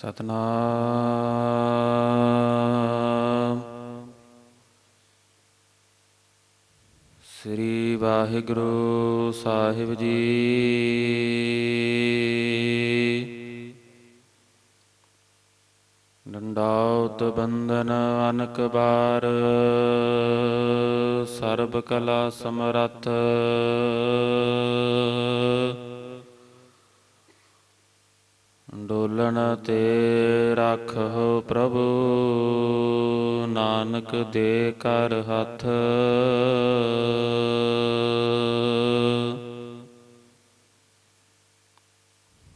ਸਤਨਾਮ। ਸ੍ਰੀ ਵਾਹਿਗੁਰੂ ਸਾਹਿਬ ਜੀ। ਡੰਡਾਉਤ ਬੰਦਨ ਅਨਕ ਬਾਰ ਸਰਬ ਕਲਾ ਸਮਰੱਥ। ਡੋਲਣ ਤੇ ਰੱਖੋ ਪ੍ਰਭੂ, ਨਾਨਕ ਦੇ ਕਰ ਹੱਥ।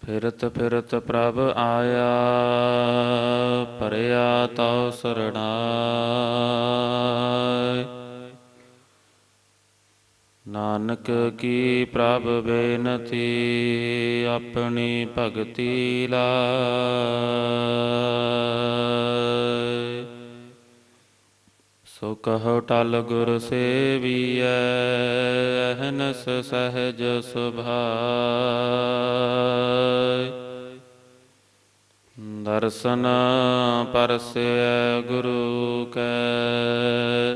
ਫਿਰਤ ਫਿਰਤ ਪ੍ਰਭ ਆਇਆ ਪਰਿਆ ਤਉ ਸਰਣਾਇ ਨਾਨਕ ਕੀ ਪ੍ਰਭ ਬੇਨਤੀ ਆਪਣੀ ਭਗਤੀ ਲਾਇ। ਸੋ ਕਹੋ ਟਲ ਗੁਰ ਸੇਵੀਐ, ਅਹਨਸ ਸਹਜ ਸੁਭਾਇ। ਦਰਸ਼ਨ ਪਰਸੈ ਗੁਰੂ ਕੈ।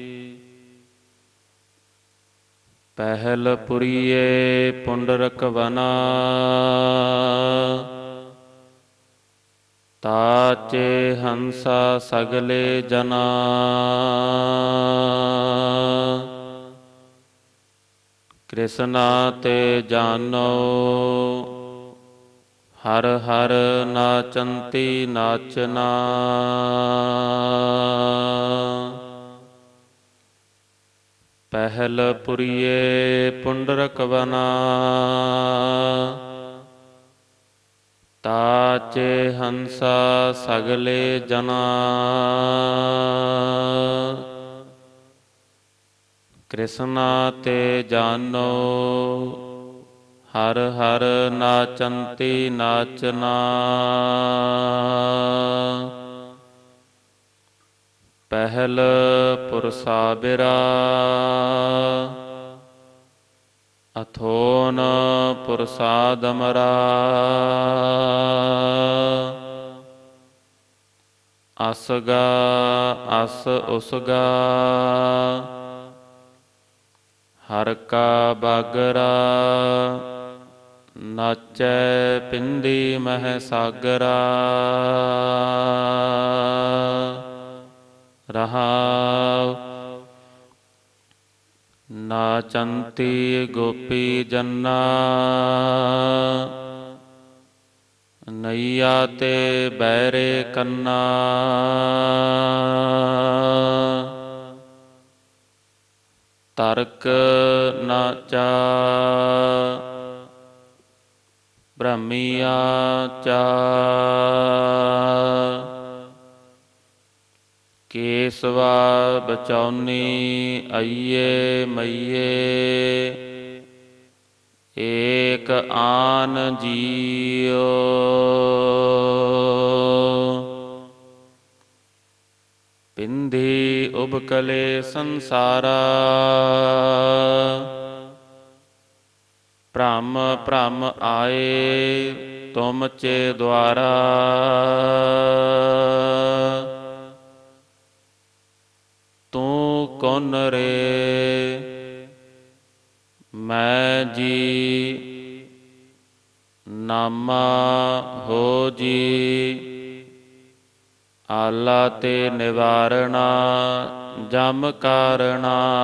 ਪਹਿਲ ਪੁਰੀਏ ਪੁੰਡਰਕ ਵਨਾ ਤਾਚੇ ਹੰਸਾ ਸਗਲੇ ਜਨਾ। ਕ੍ਰਿਸ਼ਨਾ ਤੇ ਜਾਨੋ। ਹਰ ਹਰ ਨਾਚੰਤੀ ਨਾਚਨਾ। ਪਹਿਲ ਪੁਰੀਏ ਪੁੰਡਰਕ ਵਨਾ ਤਾਚੇ ਹੰਸਾ ਸਗਲੇ ਜਨਾ। ਕ੍ਰਿਸ਼ਨਾ ਤੇ ਜਾਨੋ, ਹਰ ਹਰ ਨਾਚੰਤੀ ਨਾਚਨਾ। ਪਹਿਲ ਪੁਰਸਾ ਬਿਰਾ ਅਥੋਨ ਪੁਰਸਾਦਮਰਾ ਅਸਗਾ, ਅਸ ਉਸਗਾ। ਹਰ ਕਾ ਬਾਗਰਾ। ਨਾਚੈ ਪਿੰਦੀ ਮਹਿ ਸਾਗਰਾ। ਰਹਾਉ ਨਾਚੰਤੀ ਗੋਪੀ ਜੰਨਾ ਨਈਆ ਤੇ ਬੈਰੇ ਕੰਨਾ। ਤਰਕ ਨਾਚਾ ਬ੍ਰਹਮੀਆ ਚਾ। ਕੇਸਵਾ ਬਚਾਉਨੀ, ਅਈਏ ਮਈਏ। ਏਕ ਆਨ ਜੀਓ। ਪਿੰਧੀ ਉਬਕਲੇ ਸੰਸਾਰਾ। ਭ੍ਰਮ ਭ੍ਰਮ ਆਏ, ਤੁਮ ਚੇ ਦੁਆਰਾ। ਤੂੰ ਰੇ। ਮੈਂ ਜੀ ਨਾਮਾ ਹੋ ਜੀ। ਆਲਾ ਤੇ ਨਿਵਾਰਣਾ ਜਮ ਕਾਰਣਾ।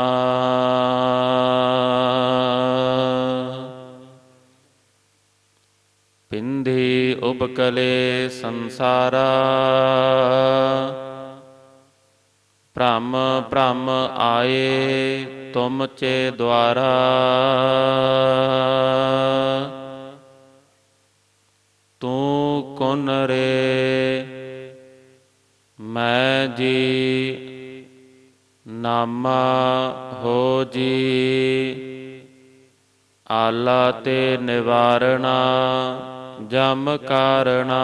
ਪਿੰਧੀ ਉਬਕਲੇ ਸੰਸਾਰਾ। ਭ੍ਰਮ ਭ੍ਰਮ ਆਏ ਤੁਮ ਚੇ ਦੁਆਰਾ। ਤੂੰ ਕੁਨ ਰੇ, ਮੈਂ ਜੀ ਨਾਮਾ ਹੋ ਜੀ। ਆਲਾ ਤੇ ਨਿਵਾਰਣਾ, ਜਮ ਕਾਰਣਾ।